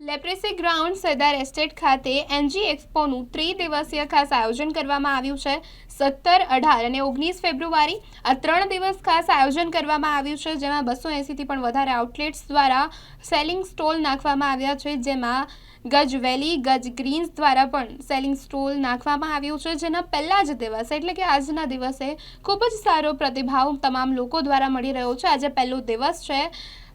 Leprosy ground Sardar estate ખાતે NG એક્સપોનું ત્રિદિવસીય ખાસ આયોજન કરવામાં આવ્યું છે. સત્તર, અઢાર અને ઓગણીસ ફેબ્રુઆરી આ ત્રણ દિવસ ખાસ આયોજન કરવામાં આવ્યું છે, જેમાં બસો એંસીથી પણ વધારે આઉટલેટ્સ દ્વારા સેલિંગ સ્ટોલ નાખવામાં આવ્યા છે, જેમાં ગજ વેલી, ગજ ગ્રીન્સ દ્વારા પણ સેલિંગ સ્ટોલ નાખવામાં આવ્યું છે, જેના પહેલા જ દિવસે, એટલે કે આજના દિવસે ખૂબ જ સારો પ્રતિભાવ તમામ લોકો દ્વારા મળી રહ્યો છે. આજે પહેલો દિવસ છે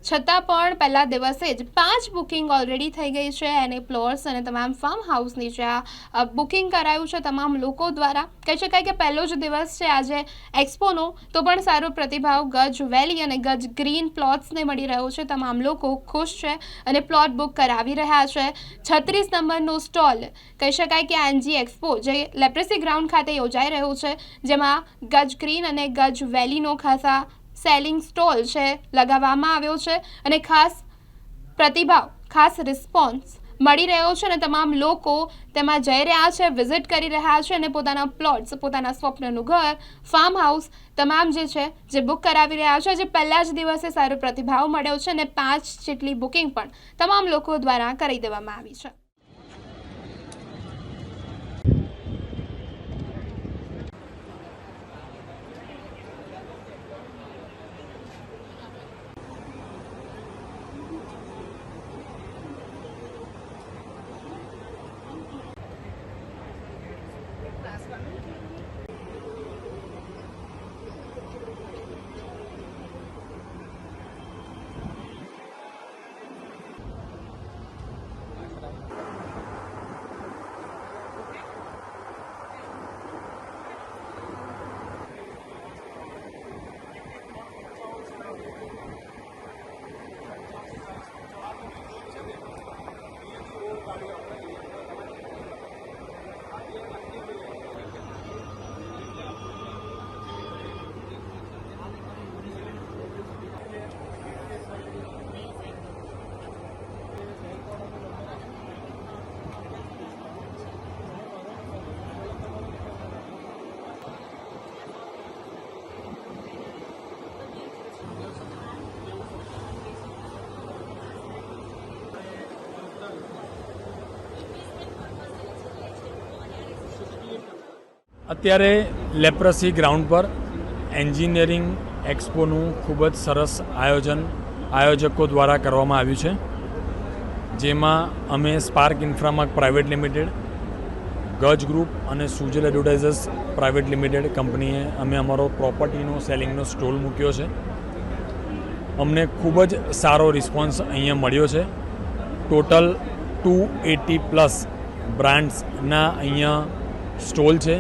છતાં પણ પહેલા દિવસે જ પાંચ બુકિંગ ઓલરેડી થઈ ગઈ છે અને પ્લોટ્સ અને તમામ ફાર્મ હાઉસની જે આ બુકિંગ કરાયું છે તમામ લોકો દ્વારા. કહી શકાય કે પહેલો જ દિવસ છે આજે એક્સપોનો તો પણ સારો પ્રતિભાવ ગજ વેલી અને ગજ ગ્રીન પ્લોટ્સને મળી રહ્યો છે. તમામ લોકો ખુશ છે અને પ્લોટ બુક કરાવી રહ્યા છે. છત્રીસ નંબરનો સ્ટોલ કહી શકાય કે એનજી એક્સપો જે લેપ્રેસી ગ્રાઉન્ડ ખાતે યોજાઈ રહ્યો છે, જેમાં ગજ ગ્રીન અને ગજ વેલીનો ખાસા સેલિંગ સ્ટોલ છે, લગાવવામાં આવ્યો છે અને ખાસ પ્રતિભાવ, ખાસ રિસ્પોન્સ મળી રહ્યો છે અને તમામ લોકો તેમાં જઈ રહ્યા છે વિઝિટ કરી રહ્યા છે અને પોતાના પ્લોટ્સ પોતાના સ્વપ્નનું ઘર ફાર્મ હાઉસ તમામ જે છે, જે બુક કરાવી રહ્યા છે. જે પહેલા જ દિવસે સારો પ્રતિભાવ મળ્યો છે અને પાંચ જેટલી બુકિંગ પણ તમામ લોકો દ્વારા કરી દેવામાં આવી છે. અત્યારે લેપ્રસી ગ્રાઉન્ડ પર એન્જિનિયરિંગ એક્સપોનું ખૂબ જ સરસ આયોજન આયોજકો દ્વારા કરવામાં આવ્યું છે. જેમાં અમે Spark Inframark private limited Gaj group અને સુજલ એડવર્ટાઇઝર્સ પ્રાઇવેટ લિમિટેડ કંપનીએ અમે અમારો પ્રોપર્ટીનો સેલિંગનો સ્ટોલ મૂક્યો છે. અમને ખૂબ જ સારો રિસ્પોન્સ અહીંયા મળ્યો છે. ટોટલ ટુ એટી પ્લસ બ્રાન્ડ્સના અહીંયા સ્ટોલ છે.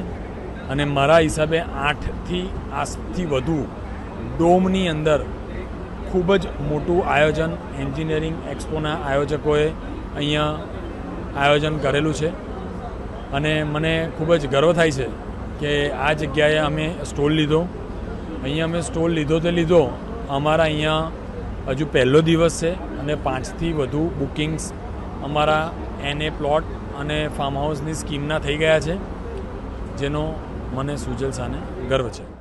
અને મારા હિસાબે આઠથી આઠથી વધુ ડોમની અંદર ખૂબ જ મોટું આયોજન, એન્જિનિયરિંગ એક્સપોના આયોજકોએ અહીંયા આયોજન કરેલું છે. અને મને ખૂબ જ ગર્વ થાય છે કે આ જગ્યાએ અમે સ્ટોલ લીધો. અહીંયા અમે સ્ટોલ લીધો તે લીધો. અમારા અહીંયા હજુ પહેલો દિવસ છે અને પાંચથી વધુ બુકિંગ્સ અમારા એને પ્લોટ અને ફાર્મ હાઉસની સ્કીમના થઈ ગયા છે, જેનો મને સુજલ સાને ગર્વ છે.